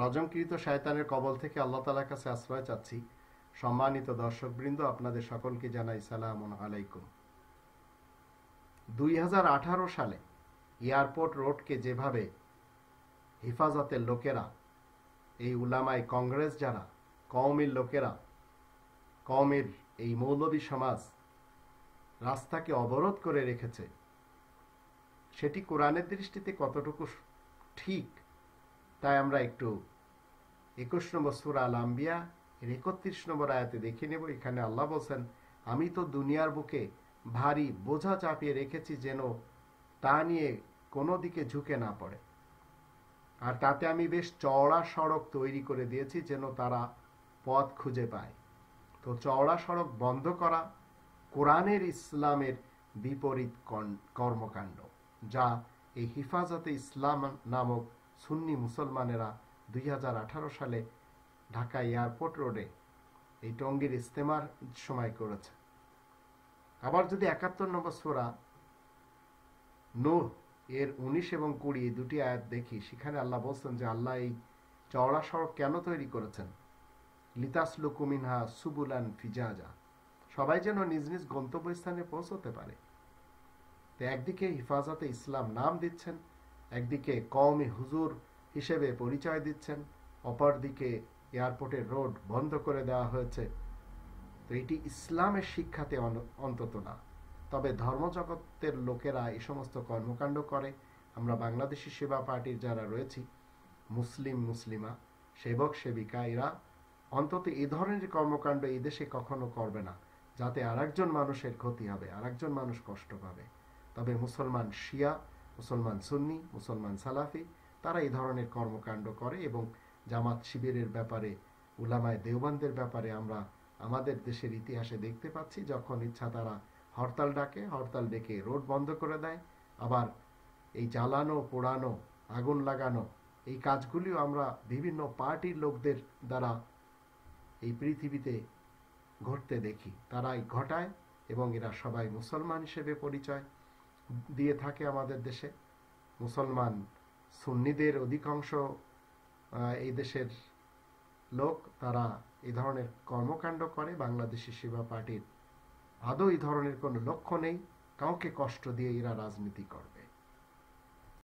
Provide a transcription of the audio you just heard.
রজমকৃত শায়তানের কবল থেকে আল্লাহ তালার কাছে আশ্রয় চাচ্ছি। সম্মানিত দর্শকবৃন্দ, আপনাদের সকলকে জানাই সালাম আলাইকুম। দুই হাজার আঠারো সালে এয়ারপোর্ট রোডকে যেভাবে হেফাজতের লোকেরা, এই উলামাই কংগ্রেস যারা, কওমের লোকেরা, কওমের এই মৌলবী সমাজ রাস্তাকে অবরোধ করে রেখেছে, সেটি কোরআনের দৃষ্টিতে কতটুকু ঠিক তাই আমরা একটু একুশ নম্বর সুরা আল আম্বিয়া এর একত্রিশ নম্বর আয়াতে দেখে নেব। এখানে আল্লাহ বলছেন, আমি তো দুনিয়ার বুকে ভারী বোঝা চাপিয়ে রেখেছি যেন তা নিয়ে কোনো দিকে ঝুঁকে না পড়ে। আর তাতে আমি বেশ চওড়া সড়ক তৈরি করে দিয়েছি যেন তারা পথ খুঁজে পায়। তো চওড়া সড়ক বন্ধ করা কোরআনের ইসলামের বিপরীত কর্মকাণ্ড, যা এই হিফাজতে ইসলাম নামক সুন্নি মুসলমানেরা দুই সালে ঢাকা এয়ারপোর্ট রোডে এই টঙ্গীর ইস্তেমার সময় করেছে। আবার যদি একাত্তর নম্বর সোরা নূহ এর উনিশ এবং কুড়ি এই দুটি আয়াত দেখি, সেখানে আল্লাহ বলছেন যে আল্লাহ এই চওড়া সড়ক কেন তৈরি করেছেন? লিতাস লুকুমিনহা সুবুলান ফিজাজা। সবাই যেন নিজ নিজ গন্তব্যস্থানে পৌঁছতে পারে। তো একদিকে হিফাজতে ইসলাম নাম দিচ্ছেন একদিকে কওমি হুজুর হিসেবে পরিচয় দিচ্ছেন, অপরদিকে এয়ারপোর্টের রোড বন্ধ করে দেওয়া হয়েছে। তো এটি ইসলামের শিক্ষাতে অন্তত না। তবে ধর্মজগতের লোকেরা এই সমস্ত কর্মকাণ্ড করে। আমরা বাংলাদেশি সেবা পার্টির যারা রয়েছি, মুসলিম, মুসলিমা, সেবক, সেবিকা, এরা অন্তত এই ধরনের কর্মকাণ্ড এই দেশে কখনো করবে না, যাতে আরেকজন মানুষের ক্ষতি হবে, আরেকজন মানুষ কষ্ট পাবে। তবে মুসলমান শিয়া মুসলমান সুন্নি, মুসলমান সালাফি, তারা এই ধরনের কর্মকাণ্ড করে এবং জামাত শিবিরের ব্যাপারে, উলামায় দেওবানদের ব্যাপারে আমরা আমাদের দেশের ইতিহাসে দেখতে পাচ্ছি, যখন ইচ্ছা তারা হরতাল ডাকে, হরতাল ডেকে রোড বন্ধ করে দেয়, আবার এই জ্বালানো, পোড়ানো, আগুন লাগানো, এই কাজগুলিও আমরা বিভিন্ন পার্টির লোকদের দ্বারা এই পৃথিবীতে ঘটতে দেখি। তারাই ঘটায় এবং এরা সবাই মুসলমান হিসেবে পরিচয়। দিয়ে থাকে আমাদের দেশে। মুসলমান সুন্নিদের অধিকাংশ এই দেশের লোক, তারা এই ধরনের কর্মকাণ্ড করে। বাংলাদেশি সেবা পার্টির আদৌ এই ধরনের কোনো লক্ষ্য নেই। কাউকে কষ্ট দিয়ে এরা রাজনীতি করবে।